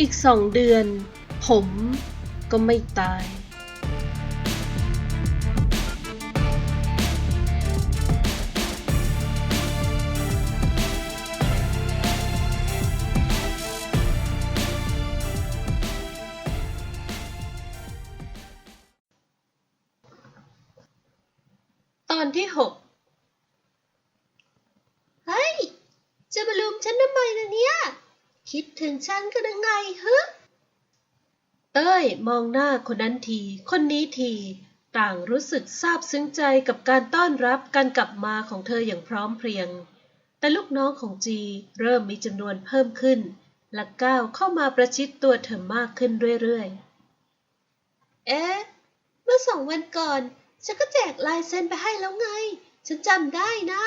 อีกสองเดือน ผมก็ไม่ตาย คิดถึงฉันกันยังไงฮะเต้ยมองหน้าคนนั้นที คนนี้ที ต่างรู้สึกซาบซึ้งใจกับการต้อนรับการกลับมาของเธออย่างพร้อมเพรียง แต่ลูกน้องของจีเริ่มมีจำนวนเพิ่มขึ้น และก้าวเข้ามาประชิดตัวเธอมากขึ้นเรื่อยเอ๊ะ เมื่อสองวันก่อน ฉันก็แจกลายเซ็นไปให้แล้วไง ฉันจำได้นะ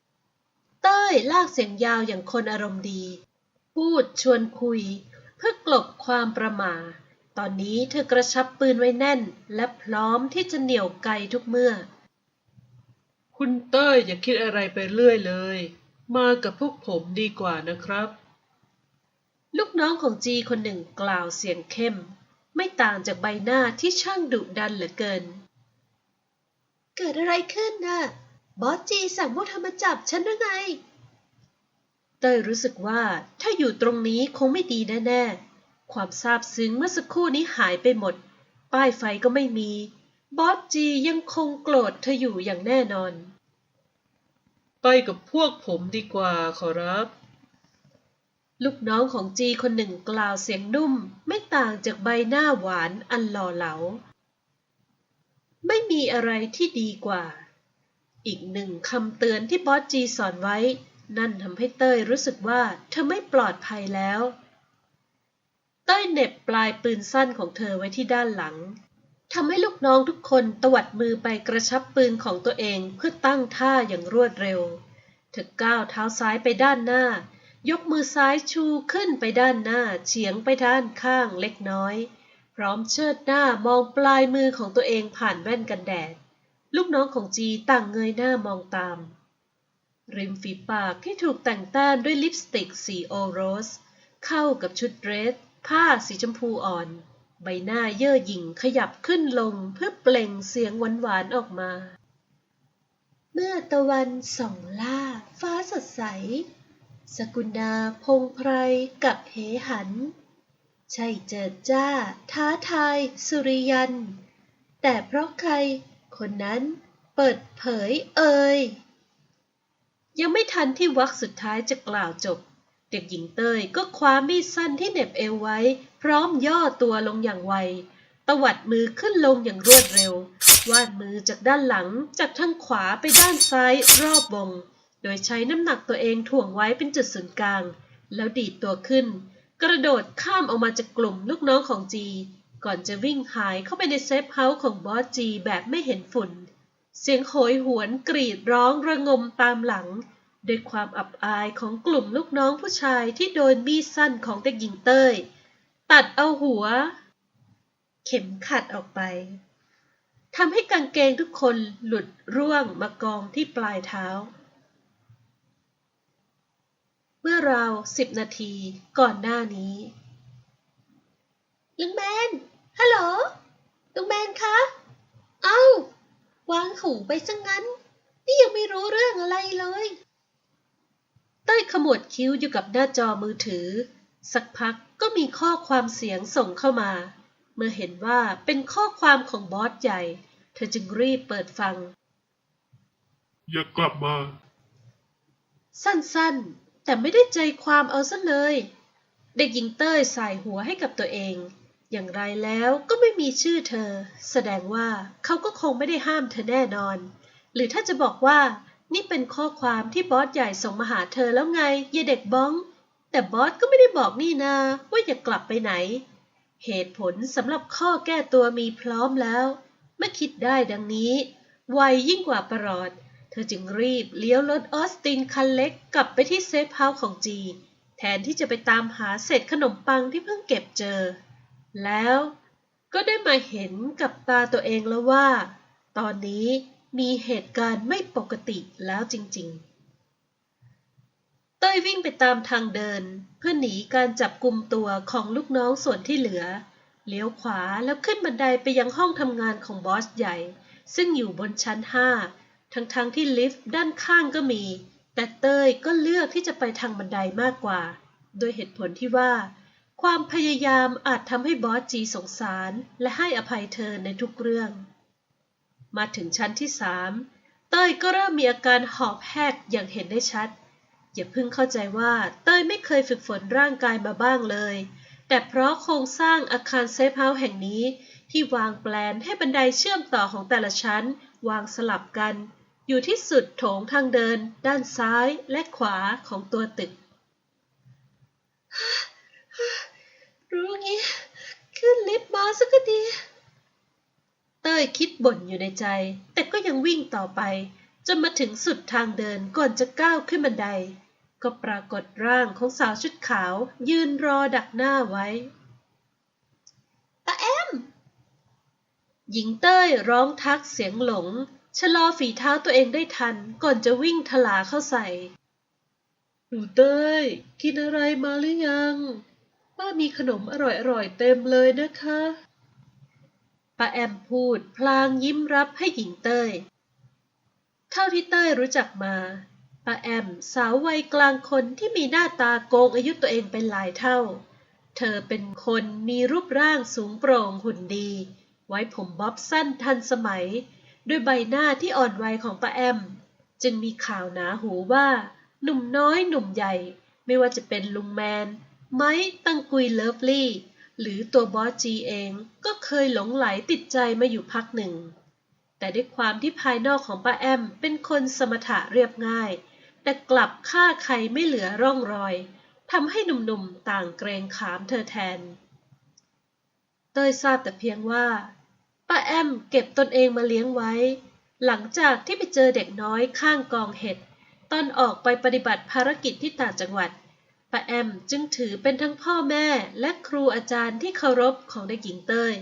ๆเต้ยลากเสียงยาวอย่างคนอารมณ์ดี พูดชวนคุย เพื่อกลบความประหม่าตอนนี้เธอกระชับปืนไว้แน่น และพร้อมที่จะเหนี่ยวไกทุกเมื่อ คุณเต้ยอย่าคิดอะไรไปเรื่อยเลย มากับพวกผมดีกว่านะครับ ลูกน้องของจีคนหนึ่งกล่าวเสียงเข้ม ไม่ต่างจากใบหน้าที่ช่างดุดันเหลือเกิน เกิดอะไรขึ้นน่ะบอสจีสั่งพวกเธอมาจับฉันหรือไงเต้ยรู้สึกว่าถ้าอยู่ตรงนี้คงไม่ดีแน่ๆ ความซาบซึ้งเมื่อสักครู่นี้หายไปหมด ป้ายไฟก็ไม่มี บอสจียังคงโกรธเธออยู่อย่างแน่นอน ไปกับพวกผมดีกว่าขอรับ ลูกน้องของจีคนหนึ่งกล่าวเสียงนุ่ม ไม่ต่างจากใบหน้าหวานอันหล่อเหลา ไม่มีอะไรที่ดีกว่า อีกหนึ่งคำเตือนที่บอสจีสอนไว้ นั่นทำให้เต้ยรู้สึกว่าเธอไม่ปลอดภัยแล้ว เต้ยเหน็บปลายปืนสั้นของเธอไว้ที่ด้านหลังทำให้ลูกน้องทุกคนตวัดมือไปกระชับปืนของตัวเองเพื่อตั้งท่าอย่างรวดเร็ว เธอก้าวเท้าซ้ายไปด้านหน้า ยกมือซ้ายชูขึ้นไปด้านหน้าเฉียงไปด้านข้างเล็กน้อย พร้อมเชิดหน้ามองปลายมือของตัวเองผ่านแว่นกันแดด ลูกน้องของจีต่างเงยหน้ามองตาม ริมฝีปากที่ถูกแต่งแต้มด้วยลิปสติกสีโอโรส เข้ากับชุดเดรส ผ้าสีชมพูอ่อน ใบหน้าเย่อหยิ่งขยับขึ้นลงเพื่อเปล่งเสียงหวานๆออกมา เมื่อตะวันส่องล่า ฟ้าสดใส สกุณาพงไพรกับเหหัน ใช่เจิดจ้า ท้าทาย สุริยัน แต่เพราะใคร คนนั้นเปิดเผยเอ่ย ยังไม่ทันที่วรรคสุดท้ายจะกล่าวจบ เด็กหญิงเต้ยก็คว้ามีดสั้นที่เหน็บเอวไว้ พร้อมย่อตัวลงอย่างไวตวัดมือขึ้นลงอย่างรวดเร็ว วาดมือจากด้านหลังจากทางขวาไปด้านซ้ายรอบวง โดยใช้น้ำหนักตัวเองถ่วงไว้เป็นจุดศูนย์กลาง แล้วดีดตัวขึ้น กระโดดข้ามออกมาจากกลุ่มลูกน้องของจี ก่อนจะวิ่งหายเข้าไปในเซฟเฮาส์ของบอสจีแบบไม่เห็นฝุ่น เสียงโหยหวนกรีดร้องระงมตามหลัง ด้วยความอับอายของกลุ่มลูกน้องผู้ชายที่โดนมีดสั้นของเด็กหญิงเต้ย ตัดเอาหัว เข็มขัดออกไปทำให้กางเกงทุกคนหลุดร่วงมากองที่ปลายเท้า เมื่อราวสิบนาทีก่อนหน้านี้ลุงแมนฮัลโหลลุงแมนคะ เอ้า วางหูไปซะงั้น นี่ยังไม่รู้เรื่องอะไรเลย เต้ยขมวดคิ้วอยู่กับหน้าจอมือถือ สักพักก็มีข้อความเสียงส่งเข้ามา เมื่อเห็นว่าเป็นข้อความของบอสใหญ่ เธอจึงรีบเปิดฟัง อย่ากลับมา สั้นๆ แต่ไม่ได้ใจความเอาซะเลย เด็กหญิงเต้ยสายหัวให้กับตัวเอง อย่างไรแล้วก็ไม่มีชื่อเธอ แสดงว่าเขาก็คงไม่ได้ห้ามเธอแน่นอน หรือถ้าจะบอกว่า นี่เป็นข้อความที่บอสใหญ่ส่งมาหาเธอแล้วไงเยเด็กบ้อง แต่บอสก็ไม่ได้บอกนี่นาว่าอย่ากลับไปไหน เหตุผลสำหรับข้อแก้ตัวมีพร้อมแล้วเมื่อคิดได้ดังนี้ ไวยิ่งกว่าประหลอด เธอจึงรีบเลี้ยวรถออสตินคันเล็กกลับไปที่เซฟเฮาส์ของจี แทนที่จะไปตามหาเศษขนมปังที่เพิ่งเก็บเจอ แล้วก็ได้มาเห็นกับตาตัวเองแล้วว่า ตอนนี้มีเหตุการณ์ไม่ปกติแล้วจริงๆ เต้ยวิ่งไปตามทางเดิน เพื่อหนีการจับกลุ่มตัวของลูกน้องส่วนที่เหลือ เลี้ยวขวาแล้วขึ้นบันไดไปยังห้องทำงานของบอสใหญ่ ซึ่งอยู่บนชั้นห้าทั้งๆทที่ลิฟต์ด้านข้างก็มี แต่เต้ยก็เลือกที่จะไปทางบันไดมากกว่า โดยเหตุผลที่ว่า ความพยายามอาจทำให้บอสจีสงสารและให้อภัยเธอในทุกเรื่อง มาถึงชั้นที่สามเต้ยก็เริ่มมีอาการหอบแหกอย่างเห็นได้ชัด อย่าเพิ่งเข้าใจว่าเต้ยไม่เคยฝึกฝนร่างกายมาบ้างเลย แต่เพราะโครงสร้างอาคารเซฟเฮาส์แห่งนี้ ที่วางแปลนให้บันไดเชื่อมต่อของแต่ละชั้น วางสลับกัน อยู่ที่สุดโถงทางเดิน ด้านซ้ายและขวาของตัวตึก รู้งี้ ขึ้นลิฟต์มาสักก็ดีเต้ยคิดบ่นอยู่ในใจ แต่ก็ยังวิ่งต่อไป จนมาถึงสุดทางเดินก่อนจะก้าวขึ้นบันได ก็ปรากฏร่างของสาวชุดขาว ยืนรอดักหน้าไว้ป้าแอม หญิงเต้ยร้องทักเสียงหลง ชะลอฝีเท้าตัวเองได้ทันก่อนจะวิ่งทลาเข้าใส่ หนูเต้ย กินอะไรมาหรือยัง ป้ามีขนมอร่อยๆเต็มเลยนะคะป้าแอมพูดพลางยิ้มรับให้หญิงเต้ย เท่าที่เต้ยรู้จักมาป้าแอมสาววัยกลางคนที่มีหน้าตาโกงอายุตัวเองเป็นหลายเท่า เธอเป็นคนมีรูปร่างสูงโปร่งหุ่นดี ไว้ผมบ๊อบสั้นทันสมัย ด้วยใบหน้าที่อ่อนวัยของป้าแอม จึงมีข่าวหนาหูว่า หนุ่มน้อยหนุ่มใหญ่ ไม่ว่าจะเป็นลุงแมน ไม้ตังกุยเลิฟลี่ หรือตัวบอสจีเองก็เคยหลงไหลติดใจมาอยู่พักหนึ่ง แต่ด้วยความที่ภายนอกของป้าแอมเป็นคนสมถะเรียบง่าย แต่กลับฆ่าใครไม่เหลือร่องรอยทำให้หนุ่มๆต่างเกรงขามเธอแทน เต้ยทราบแต่เพียงว่าป้าแอมเก็บตนเองมาเลี้ยงไว้ หลังจากที่ไปเจอเด็กน้อยข้างกองเห็ดตอนออกไปปฏิบัติภารกิจที่ต่างจังหวัด ป้าแอมจึงถือเป็นทั้งพ่อแม่และครูอาจารย์ที่เคารพของเด็กหญิงเต้ย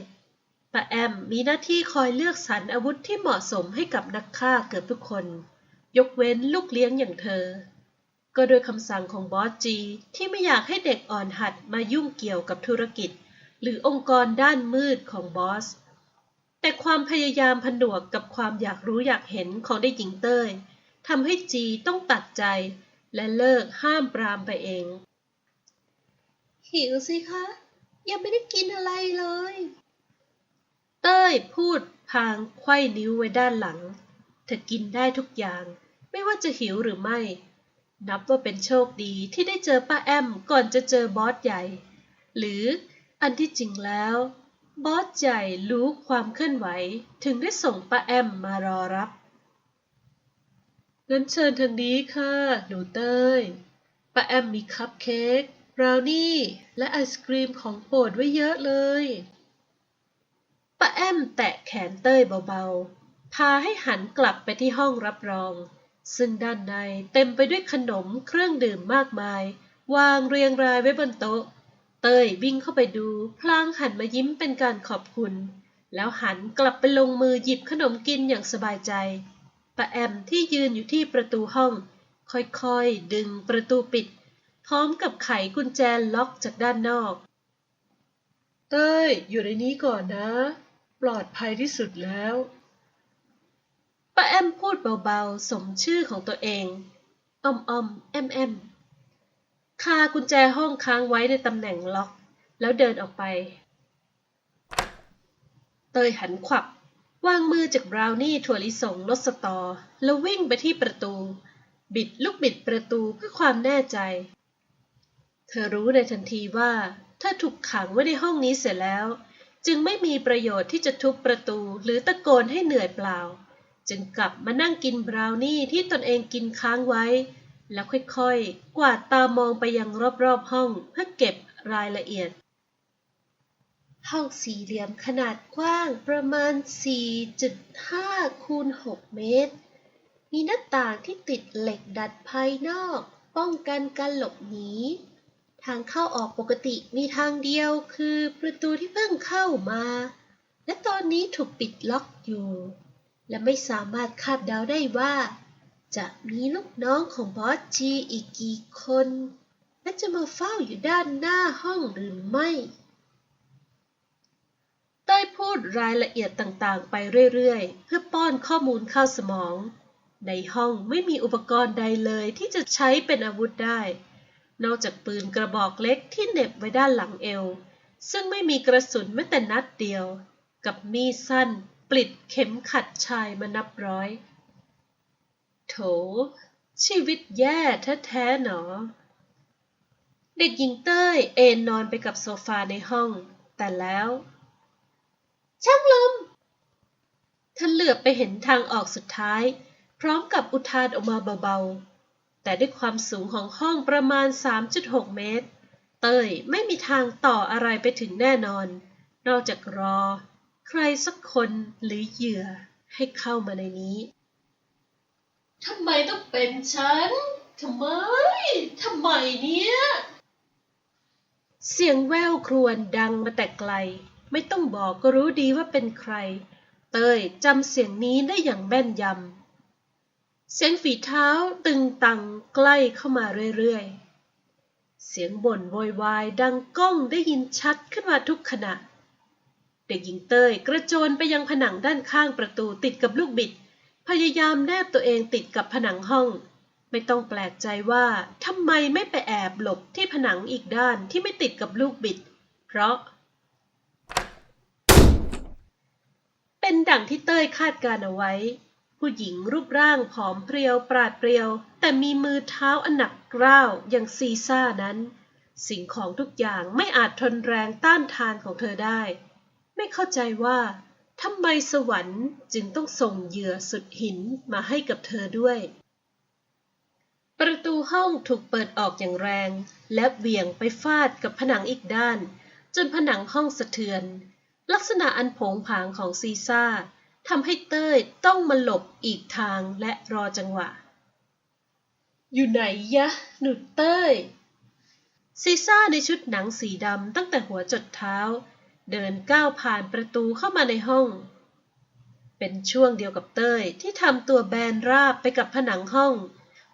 ป้าแอมมีหน้าที่คอยเลือกสรรอาวุธที่เหมาะสมให้กับนักฆ่าเกือบทุกคน ยกเว้นลูกเลี้ยงอย่างเธอ ก็โดยคำสั่งของบอสจีที่ไม่อยากให้เด็กอ่อนหัดมายุ่งเกี่ยวกับธุรกิจ หรือองค์กรด้านมืดของบอส แต่ความพยายามผนวกกับความอยากรู้อยากเห็นของเด็กหญิงเต้ยทำให้จีต้องตัดใจ และเลิกห้ามปรามไปเอง หิวสิคะ ยังไม่ได้กินอะไรเลย เต้ยพูดพางไขว้นิ้วไว้ด้านหลัง เธอกินได้ทุกอย่าง ไม่ว่าจะหิวหรือไม่ นับว่าเป็นโชคดีที่ได้เจอป้าแอมก่อนจะเจอบอสใหญ่ หรืออันที่จริงแล้ว บอสใหญ่รู้ความเคลื่อนไหวถึงได้ส่งป้าแอมมารอรับ งั้นเชิญทางนี้ค่ะ หนูเต้ยป้าแอมมีคัพเค้กบราวนี่และไอศกรีมของโปรดไว้เยอะเลยป้าแอมแตะแขนเต้ยเบาๆ พาให้หันกลับไปที่ห้องรับรอง ซึ่งด้านในเต็มไปด้วยขนมเครื่องดื่มมากมาย วางเรียงรายไว้บนโต๊ะ เต้ยวิ่งเข้าไปดู พลางหันมายิ้มเป็นการขอบคุณ แล้วหันกลับไปลงมือหยิบขนมกินอย่างสบายใจ ป้าแอมที่ยืนอยู่ที่ประตูห้อง ค่อยๆ ดึงประตูปิด พร้อมกับไขกุญแจล็อกจากด้านนอก เต้ย อยู่ในนี้ก่อนนะ ปลอดภัยที่สุดแล้วป้าแอมพูดเบาๆ สมชื่อของตัวเองอ้อมอ้อมแอมแอมคากุญแจห้องค้างไว้ในตำแหน่งล็อก แล้วเดินออกไป เตยหันขวับ วางมือจากบราวนี่ถั่วลิสงรสสตอ แล้ววิ่งไปที่ประตู บิดลูกบิดประตูเพื่อความแน่ใจ เธอรู้ในทันทีว่า ถ้าถูกขังไว้ในห้องนี้เสร็จแล้ว จึงไม่มีประโยชน์ที่จะทุบประตูหรือตะโกนให้เหนื่อยเปล่า จึงกลับมานั่งกินบราวนี่ที่ตนเองกินค้างไว้ แล้วค่อยๆ กวาดตามองไปยังรอบๆห้องเพื่อเก็บรายละเอียด ห้องสี่เหลี่ยมขนาดกว้างประมาณ 4.5 คูณ 6 เมตร มีหน้าต่างที่ติดเหล็กดัดภายนอก ป้องกันการหลบหนี ทางเข้าออกปกติมีทางเดียวคือประตูที่เพิ่งเข้ามา และตอนนี้ถูกปิดล็อกอยู่ และไม่สามารถคาดเดาได้ว่า จะมีลูกน้องของบอสจีอีกกี่คน และจะมาเฝ้าอยู่ด้านหน้าห้องหรือไม่ เต้ยพูดรายละเอียดต่างๆ ไปเรื่อยๆ เพื่อป้อนข้อมูลเข้าสมอง ในห้องไม่มีอุปกรณ์ใดเลยที่จะใช้เป็นอาวุธได้ นอกจากปืนกระบอกเล็กที่เหน็บไว้ด้านหลังเอว ซึ่งไม่มีกระสุนแม้แต่นัดเดียว กับมีดสั้นปลิดเข็มขัดชายมานับร้อย โถ ชีวิตแย่แท้ๆหนอ เด็กหญิงเต้ยเอนนอนไปกับโซฟาในห้อง แต่แล้ว ช่างลมเธอเหลือบไปเห็นทางออกสุดท้าย พร้อมกับอุทานออกมาเบาๆ แต่ด้วยความสูงของห้องประมาณ 3.6 เมตร เต้ยไม่มีทางต่ออะไรไปถึงแน่นอน นอกจากรอ ใครสักคนหรือเหยื่อให้เข้ามาในนี้ทำไมต้องเป็นฉันทำไม ทำไมเนี่ย เสียงแววครวญดังมาแต่ไกล ไม่ต้องบอกก็รู้ดีว่าเป็นใคร เตยจำเสียงนี้ได้อย่างแม่นยำ เสียงฝีเท้าตึงตังใกล้เข้ามาเรื่อยๆ เสียงบ่นโวยวายดังก้องได้ยินชัดขึ้นมาทุกขณะ เด็กหญิงเตยกระโจนไปยังผนังด้านข้างประตูติดกับลูกบิด พยายามแนบตัวเองติดกับผนังห้องไม่ต้องแปลกใจว่าทำไมไม่ไปแอบหลบที่ผนังอีกด้านที่ไม่ติดกับลูกบิด เพราะ เป็น ดังที่เต้ยคาดการเอาไว้ ผู้หญิงรูปร่างผอมเพรียวปราดเปรียว แต่มีมือเท้าอันหนักกร้าวอย่างซีซ่านั้น สิ่งของทุกอย่างไม่อาจทนแรงต้านทานของเธอได้ ไม่เข้าใจว่าทำไมสวรรค์จึงต้องส่งเหยื่อสุดหินมาให้กับเธอด้วย ประตูห้องถูกเปิดออกอย่างแรง และเหวี่ยงไปฟาดกับผนังอีกด้าน จนผนังห้องสะเทือน ลักษณะอันผงผางของซีซ่าทำให้เต้ยต้องมาหลบอีกทางและรอจังหวะ อยู่ไหนยะ หนุดเต้ย ซีซ่าในชุดหนังสีดำตั้งแต่หัวจดเท้า เดินก้าวผ่านประตูเข้ามาในห้อง เป็นช่วงเดียวกับเต้ยที่ทำตัวแบนราบไปกับผนังห้อง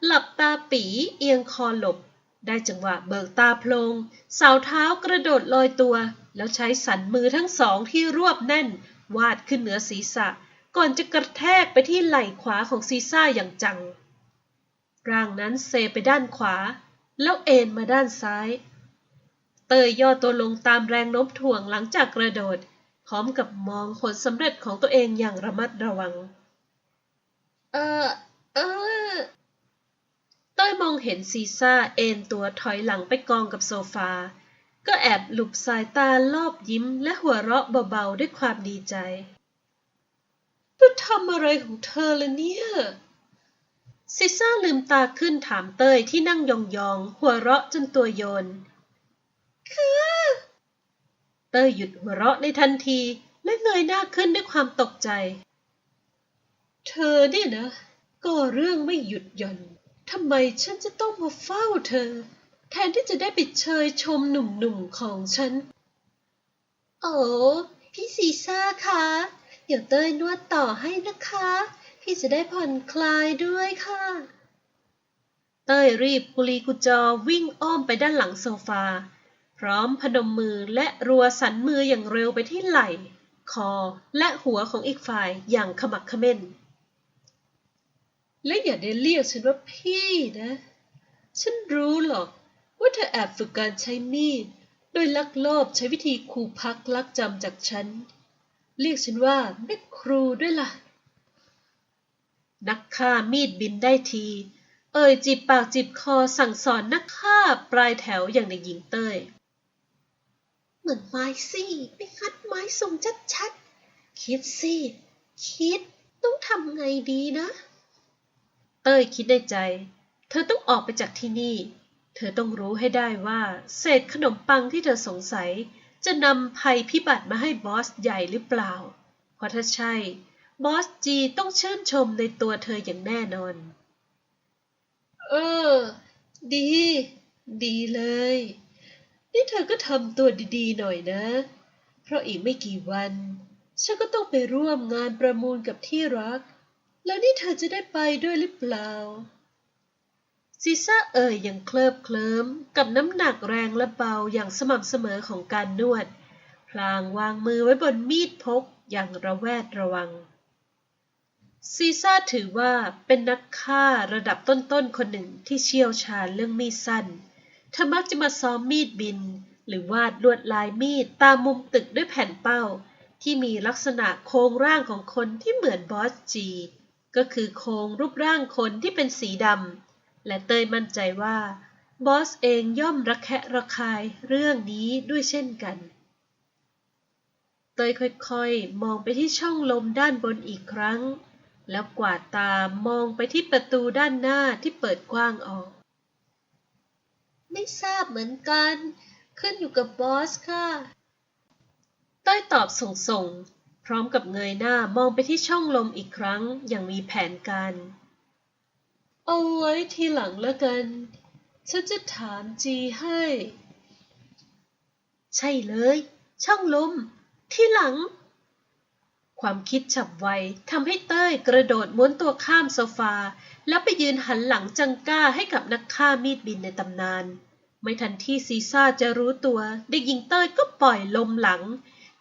หลับตาปีเอียงคอหลบ ได้จังหวะเบิกตาโพลงสาวเท้ากระโดดลอยตัว แล้วใช้สันมือทั้งสองที่รวบแน่น วาดขึ้นเหนือศีรษะ ก่อนจะกระแทกไปที่ไหล่ขวาของซีซ่าอย่างจัง ร่างนั้นเซไปด้านขวา แล้วเอ็นมาด้านซ้าย เตยย่อตัวลงตามแรงโน้มถ่วงหลังจากกระโดด พร้อมกับมองผลสำเร็จของตัวเองอย่างระมัดระวัง เออ เออ ยมองเห็นซีซ่าเอนตัวถอยหลังไปกองกับโซฟา ก็แอบหลุบสายตาลอบยิ้มและหัวเราะเบาๆด้วยความดีใจเธอทำอะไรของเธอละเนี่ยซีซ่าลืมตาขึ้นถามเต้ยที่นั่งยองๆ หัวเราะจนตัวโยน คือ เต้ยหยุดหัวเราะในทันทีและเงยหน้าขึ้นด้วยความตกใจ เธอเนี่ยนะก่อเรื่องไม่หยุดหย่อน ทำไมฉันจะต้องมาเฝ้าเธอ แทนที่จะได้ไปเชยชมหนุ่มๆของฉัน โอ้พี่ซีซ่าคะเดี๋ยวเต้ยนวดต่อให้นะคะ พี่จะได้ผ่อนคลายด้วยค่ะ เต้ยรีบกุลีกุจอวิ่งอ้อมไปด้านหลังโซฟา พร้อมพนมมือและรัวสันมืออย่างเร็วไปที่ไหล่ คอและหัวของอีกฝ่ายอย่างขมักเขม้น และอย่าได้เรียกฉันว่าพี่นะ ฉันรู้หรอก ว่าเธอแอบฝึกการใช้มีด โดยลักลอบใช้วิธีขู่พักลักจำจากฉัน เรียกฉันว่าแม่ครูด้วยล่ะ นักฆ่ามีดบินได้ที เอ่ยจีบปากจีบคอสั่งสอนนักฆ่าปลายแถวอย่างในหญิงเต้ย เหมือนไม้สิไม่งัดไม้ส่งชัดๆ คิดสิ คิดต้องทำไงดีนะ ต้ยคิดในใจ เธอต้องออกไปจากที่นี่ เธอต้องรู้ให้ได้ว่า เศษขนมปังที่เธอสงสัย จะนำภัยพิบัติมาให้บอสใหญ่หรือเปล่า เพราะถ้าใช่ บอสจีต้องชื่นชมในตัวเธออย่างแน่นอน เออ ดี ดีเลย นี่เธอก็ทำตัวดีๆหน่อยนะ เพราะอีกไม่กี่วัน ฉันก็ต้องไปร่วมงานประมูลกับที่รัก แล้วนี่เธอจะได้ไปด้วยหรือเปล่าซีซ่าเอ่ยอย่างเคลิบเคลิ้มกับน้ำหนักแรงและเบาอย่างสม่ำเสมอของการนวด พลางวางมือไว้บนมีดพกอย่างระแวดระวัง ซีซ่าถือว่าเป็นนักฆ่าระดับต้นๆคนหนึ่งที่เชี่ยวชาญเรื่องมีดสั้น เธอมักจะมาซ้อมมีดบิน หรือวาดลวดลายมีดตามมุมตึกด้วยแผ่นเป้า ที่มีลักษณะโครงร่างของคนที่เหมือนบอสจี ก็คือโครงรูปร่างคนที่เป็นสีดำ และเตยมั่นใจว่าบอสเองย่อมระแคะระคายเรื่องนี้ด้วยเช่นกัน เตยค่อยๆ มองไปที่ช่องลมด้านบนอีกครั้ง แล้วกวาดตามองไปที่ประตูด้านหน้าที่เปิดกว้างออก ไม่ทราบเหมือนกัน ขึ้นอยู่กับบอสค่ะ เต้ยตอบส่งๆ พร้อมกับเงยหน้ามองไปที่ช่องลมอีกครั้งอย่างมีแผนการ เอาไว้ทีหลังแล้วกัน ฉันจะถามจีให้ ใช่เลย ช่องลม ที่หลัง ความคิดฉับไวทำให้เต้ยกระโดดม้วนตัวข้ามโซฟา แล้วไปยืนหันหลังจังก้าให้กับนักฆ่ามีดบินในตำนาน ไม่ทันที่ซีซ่าจะรู้ตัว เด็กหญิงเต้ยก็ปล่อยลมหลัง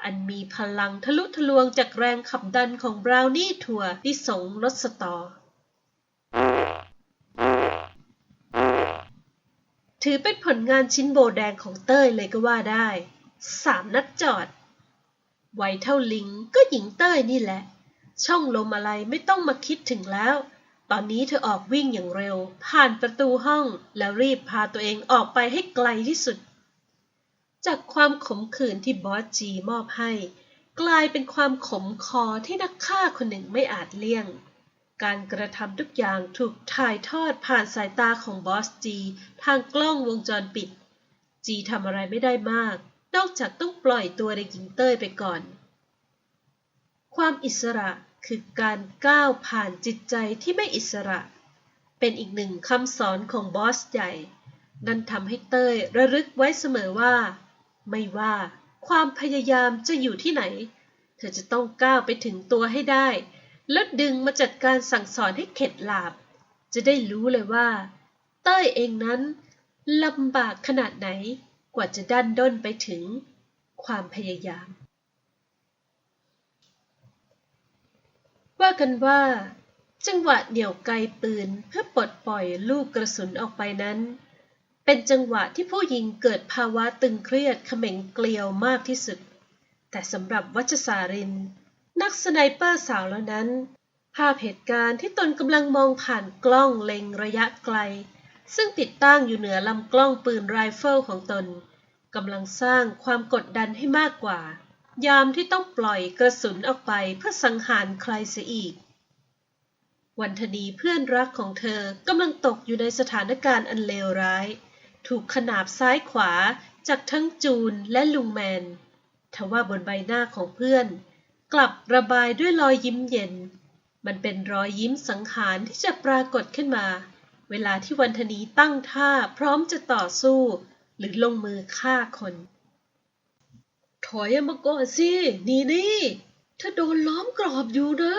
อันมีพลังทะลุทะลวงจากแรงขับดันของบราวนี่ถั่วที่สงรสสตอ ถือเป็นผลงานชิ้นโบแดงของเต้ยเลยก็ว่าได้ สามนัดจอด ไวเท่าลิงก็หญิงเต้ยนี่แหละ ช่องลมอะไรไม่ต้องมาคิดถึงแล้วตอนนี้เธอออกวิ่งอย่างเร็ว ผ่านประตูห้องแล้วรีบพาตัวเองออกไปให้ไกลที่สุด จากความขมขื่นที่บอสจีมอบให้ กลายเป็นความขมคอที่นักฆ่าคนหนึ่งไม่อาจเลี่ยง การกระทำทุกอย่างถูกถ่ายทอดผ่านสายตาของบอสจีทางกล้องวงจรปิด จีทำอะไรไม่ได้มาก นอกจากต้องปล่อยตัวเด็กหญิงเต้ยไปก่อน ความอิสระคือการก้าวผ่านจิตใจที่ไม่อิสระ เป็นอีกหนึ่งคำสอนของบอสใหญ่ นั่นทำให้เต้ยระลึกไว้เสมอว่า ไม่ว่าความพยายามจะอยู่ที่ไหน เธอจะต้องก้าวไปถึงตัวให้ได้ แล้วดึงมาจัดการสั่งสอนให้เข็ดหลาบ จะได้รู้เลยว่า เต้ยเองนั้นลำบากขนาดไหนกว่าจะดันด้นไปถึง ความพยายาม ว่ากันว่า จังหวะเหนี่ยวไกปืนเพื่อปลดปล่อยลูกกระสุนออกไปนั้น เป็นจังหวะที่ผู้ยิงเกิดภาวะตึงเครียดเขม็งเกลียวมากที่สุด แต่สำหรับวัชสาริน นักสไนเปอร์สาวแล้วนั้น ภาพเหตุการณ์ที่ตนกำลังมองผ่านกล้องเล็งระยะไกล ซึ่งติดตั้งอยู่เหนือลำกล้องปืนไรเฟิลของตนกำลังสร้างความกดดันให้มากกว่า ยามที่ต้องปล่อยกระสุนออกไปเพื่อสังหารใครเสียอีก วันธนีเพื่อนรักของเธอกำลังตกอยู่ในสถานการณ์อันเลวร้าย ถูกขนาบซ้ายขวาจากทั้งจูนและลุงแมน ทว่าบนใบหน้าของเพื่อน กลับระบายด้วยรอยยิ้มเย็น มันเป็นรอยยิ้มสังหารที่จะปรากฏขึ้นมา เวลาที่วันธนีตั้งท่าพร้อมจะต่อสู้ หรือลงมือฆ่าคน ถอยมาก่อนสิ นี่นี่ถ้าโดนล้อมกรอบอยู่นะ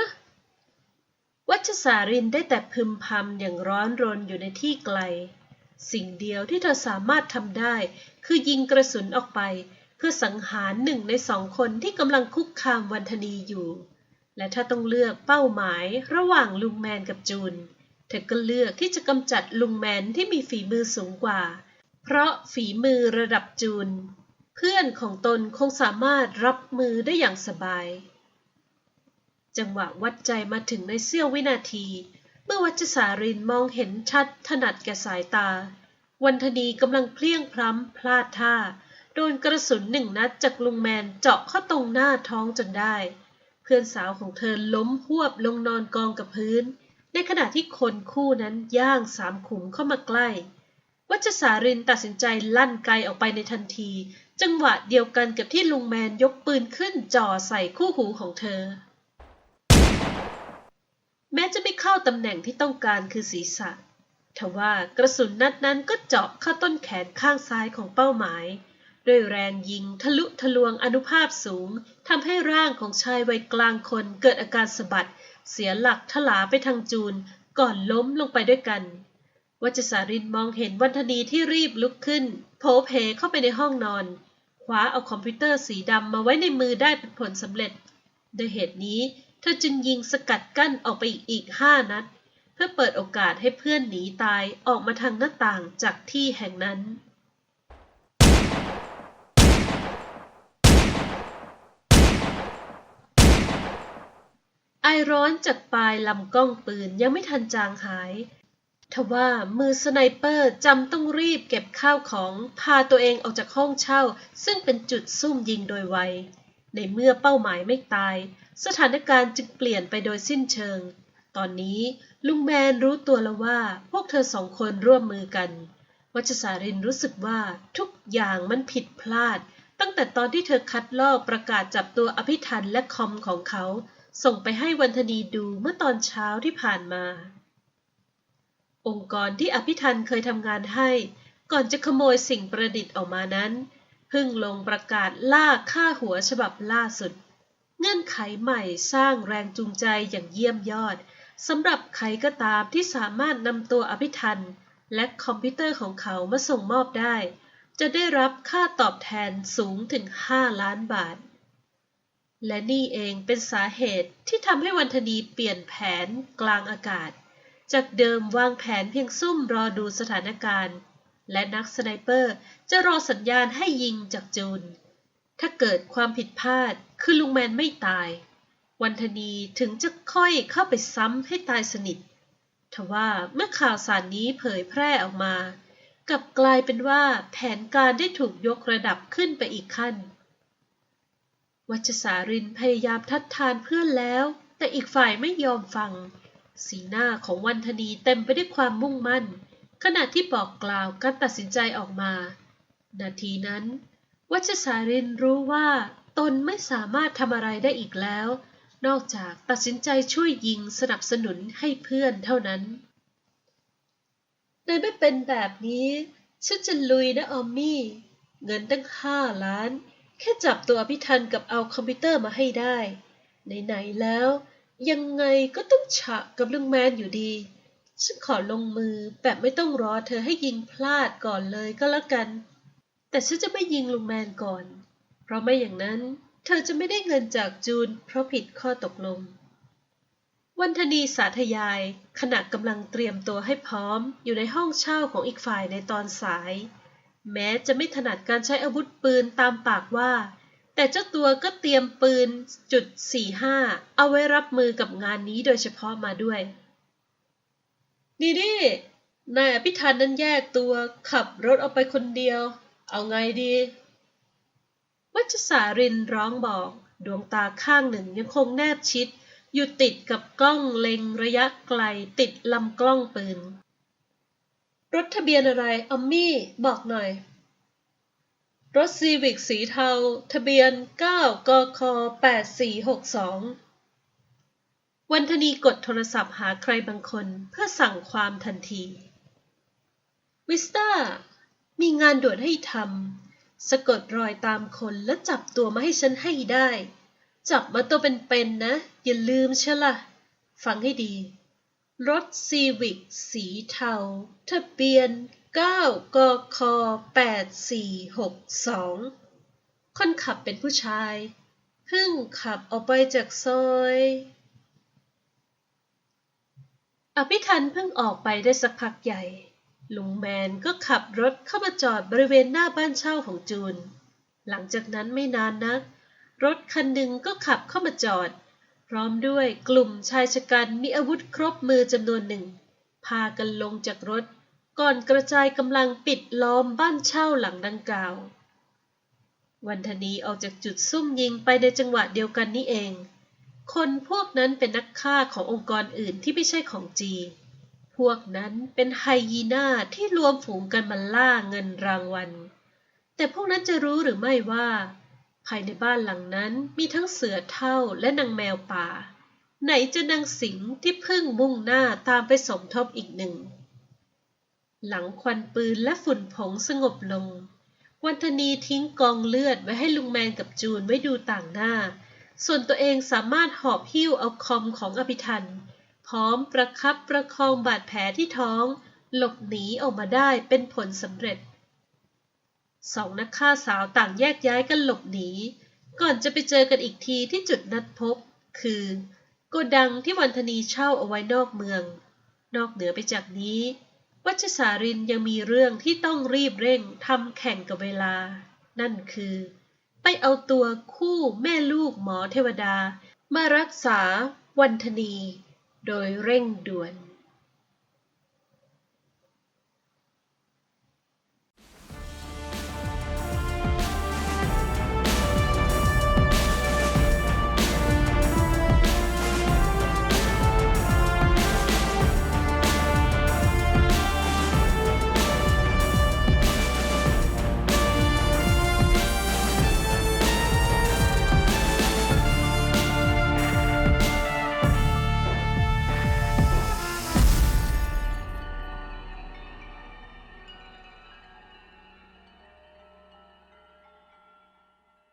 วัชสารินได้แต่พึมพำอย่างร้อนรนอยู่ในที่ไกล สิ่งเดียวที่เธอสามารถทำได้ คือยิงกระสุนออกไป เพื่อสังหารหนึ่งในสองคนที่กำลังคุกคามวันธนีอยู่ และถ้าต้องเลือกเป้าหมายระหว่างลุงแมนกับจูน เธอก็เลือกที่จะกำจัดลุงแมนที่มีฝีมือสูงกว่า เพราะฝีมือระดับจูน เพื่อนของตนคงสามารถรับมือได้อย่างสบาย จังหวะวัดใจมาถึงในเสี้ยววินาที เมื่อวัชสารินมองเห็นชัดถนัดแก่สายตา วันธนีกำลังเพลียงพล้ำพลาดท่า โดนกระสุนหนึ่งนัดจากลุงแมนเจาะเข้าตรงหน้าท้องจนได้ เพื่อนสาวของเธอล้มหวบลงนอนกองกับพื้น ในขณะที่คนคู่นั้นย่างสามขุมเข้ามาใกล้ วัชสารินตัดสินใจลั่นไกลออกไปในทันที จังหวะเดียวกันกับที่ลุงแมนยกปืนขึ้นจ่อใส่คู่หูของเธอ แม้จะไม่เข้าตำแหน่งที่ต้องการคือศีรษะ ทว่ากระสุนนัดนั้นก็เจาะเข้าต้นแขนข้างซ้ายของเป้าหมาย ด้วยแรงยิงทะลุทะลวงอนุภาพสูงทำให้ร่างของชายวัยกลางคนเกิดอาการสะบัด เสียหลักถลาไปทางจูน ก่อนล้มลงไปด้วยกันวัชสารินมองเห็นวันธนีที่รีบลุกขึ้นโผเพเข้าไปในห้องนอนคว้าเอาคอมพิวเตอร์สีดำมาไว้ในมือได้เป็นผลสำเร็จ โดยเหตุนี้ ธอจึงยิงสกัดกั้นออกไปอีกห้านัด เพื่อเปิดโอกาสให้เพื่อนหนีตายออกมาทางหน้าต่างจากที่แห่งนั้น ไอร้อนจากปลายลำกล้องปืนยังไม่ทันจางหายทว่ามือสไนเปอร์จำต้องรีบเก็บข้าวของพาตัวเองออกจากห้องเช่า ซึ่งเป็นจุดซุ่มยิงโดยไว ในเมื่อเป้าหมายไม่ตาย สถานการณ์จึงเปลี่ยนไปโดยสิ้นเชิง ตอนนี้ลุงแมนรู้ตัวแล้วว่าพวกเธอสองคนร่วมมือกัน วัชสารินรู้สึกว่าทุกอย่างมันผิดพลาด ตั้งแต่ตอนที่เธอคัดลอกประกาศจับตัวอภิทันและคอมของเขา ส่งไปให้วันธนีดูเมื่อตอนเช้าที่ผ่านมา องค์กรที่อภิทันเคยทำงานให้ ก่อนจะขโมยสิ่งประดิษฐ์ออกมานั้นเพิ่งลงประกาศล่าค่าหัวฉบับล่าสุด เงื่อนไขใหม่สร้างแรงจูงใจอย่างเยี่ยมยอดสำหรับใครก็ตามที่สามารถนำตัวอภิทันและคอมพิวเตอร์ของเขามาส่งมอบได้ จะได้รับค่าตอบแทนสูงถึง 5 ล้านบาท และนี่เองเป็นสาเหตุที่ทำให้วันธนีเปลี่ยนแผนกลางอากาศ จากเดิมวางแผนเพียงซุ่มรอดูสถานการณ์ และนักสไนเปอร์จะรอสัญญาณให้ยิงจากจูน ถ้าเกิดความผิดพลาดคือลุงแมนไม่ตาย วันธนีถึงจะค่อยเข้าไปซ้ำให้ตายสนิททว่าเมื่อข่าวสารนี้เผยแพร่ออกมา กลับกลายเป็นว่าแผนการได้ถูกยกระดับขึ้นไปอีกขั้น วัชสารินพยายามทัดทานเพื่อนแล้ว แต่อีกฝ่ายไม่ยอมฟัง สีหน้าของวันธนีเต็มไปด้วยความมุ่งมั่น ขณะที่บอกกล่าวการตัดสินใจออกมา นาทีนั้น วัชสารินรู้ว่าตนไม่สามารถทำอะไรได้อีกแล้ว นอกจากตัดสินใจช่วยยิงสนับสนุนให้เพื่อนเท่านั้นในไม่เป็นแบบนี้ ฉันจะลุยนะออมมี่ เงินตั้งห้าล้าน แค่จับตัวพิทันกับเอาคอมพิวเตอร์มาให้ได้ ไหนๆแล้ว ยังไงก็ต้องฉะกับลุงแมนอยู่ดี ฉันขอลงมือแบบไม่ต้องรอเธอให้ยิงพลาดก่อนเลยก็แล้วกัน แต่ฉันจะไม่ยิงลุงแมนก่อน เพราะไม่อย่างนั้นเธอจะไม่ได้เงินจากจูน เพราะผิดข้อตกลง วันธนีสาธยายขณะกำลังเตรียมตัวให้พร้อมอยู่ในห้องเช่าของอีกฝ่ายในตอนสาย แม้จะไม่ถนัดการใช้อาวุธปืนตามปากว่า แต่เจ้าตัวก็เตรียมปืนจุด45เอาไว้รับมือกับงานนี้โดยเฉพาะมาด้วยดีดินายอภิทันนั้นแยกตัวขับรถออกไปคนเดียว เอาไงดี วัชสารินร้องบอก ดวงตาข้างหนึ่งยังคงแนบชิด อยู่ติดกับกล้องเล็งระยะไกลติดลำกล้องปืน รถทะเบียนอะไรออมมี่ บอกหน่อย รถซีวิกสีเทา ทะเบียน 9 กค 8462 วันธนีกดโทรศัพท์หาใครบางคนเพื่อสั่งความทันที วิสตา มีงานด่วนให้ทำสะกดรอยตามคนแล้วจับตัวมาให้ฉันให้ได้ จับมาตัวเป็นๆนะอย่าลืมเชะละฟังให้ดี รถซีวิกสีเทา ทะเบียน 9 กค 8462 คนขับเป็นผู้ชายเพิ่งขับออกไปจากซอยอภิทันเพิ่งออกไปได้สักพักใหญ่ ลุงแมนก็ขับรถเข้ามาจอดบริเวณหน้าบ้านเช่าของจูน หลังจากนั้นไม่นานนัก รถคันหนึ่งก็ขับเข้ามาจอด พร้อมด้วยกลุ่มชายชะกันมีอาวุธครบมือจำนวนหนึ่ง พากันลงจากรถ ก่อนกระจายกำลังปิดล้อมบ้านเช่าหลังดังกล่าว วันธนีออกจากจุดซุ่มยิงไปในจังหวะเดียวกันนี้เอง คนพวกนั้นเป็นนักฆ่าขององค์กรอื่นที่ไม่ใช่ของจี พวกนั้นเป็นไฮยีน่าที่รวมฝูงกันมาล่าเงินรางวัล แต่พวกนั้นจะรู้หรือไม่ว่า ภายในบ้านหลังนั้นมีทั้งเสือเท่าและนางแมวป่า ไหนจะนางสิงที่เพิ่งมุ่งหน้าตามไปสมทบอีกหนึ่ง หลังควันปืนและฝุ่นผงสงบลง วันธนีทิ้งกองเลือดไว้ให้ลุงแมนกับจูนไว้ดูต่างหน้า ส่วนตัวเองสามารถหอบหิ้วเอาคอมของอภิทัน พร้อมประคับประคองบาดแผลที่ท้อง หลบหนีออกมาได้เป็นผลสำเร็จสองนักฆ่าสาวต่างแยกย้ายกันหลบหนี ก่อนจะไปเจอกันอีกทีที่จุดนัดพบ คือโกดังที่วันธนีเช่าเอาไว้นอกเมือง นอกเหนือไปจากนี้ วัชสารินยังมีเรื่องที่ต้องรีบเร่งทำแข่งกับเวลา นั่นคือ ไปเอาตัวคู่แม่ลูกหมอเทวดา มารักษาวันธนี โดยเร่งด่วน